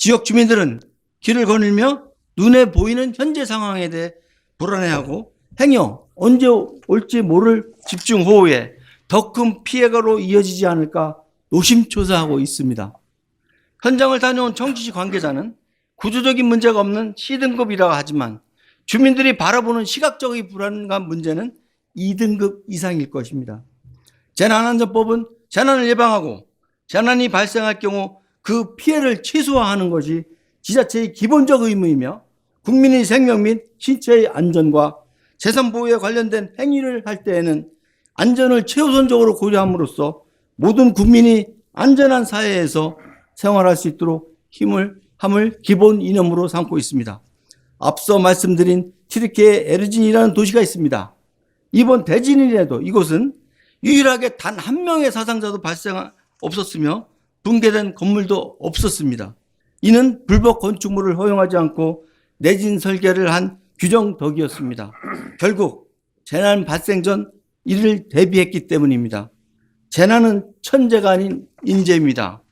지역 주민들은 길을 거닐며 눈에 보이는 현재 상황에 대해 불안해하고 행여 언제 올지 모를 집중 호우에 더 큰 피해가로 이어지지 않을까 노심초사하고 있습니다. 현장을 다녀온 청주시 관계자는 구조적인 문제가 없는 C등급이라 하지만 주민들이 바라보는 시각적인 불안감 문제는 2등급 이상일 것입니다. 재난안전법은 재난을 예방하고 재난이 발생할 경우 그 피해를 최소화하는 것이 지자체의 기본적 의무이며 국민의 생명 및 신체의 안전과 재산 보호에 관련된 행위를 할 때에는 안전을 최우선적으로 고려함으로써 모든 국민이 안전한 사회에서 생활할 수 있도록 힘을 함을 기본 이념으로 삼고 있습니다. 앞서 말씀드린 튀르키예 에르진이라는 도시가 있습니다. 이번 대진이라도 이곳은 유일하게 단 한 명의 사상자도 발생 없었으며 붕괴된 건물도 없었습니다. 이는 불법 건축물을 허용하지 않고 내진 설계를 한 규정 덕이었습니다. 결국 재난 발생 전 이를 대비했기 때문입니다. 재난은 천재가 아닌 인재입니다.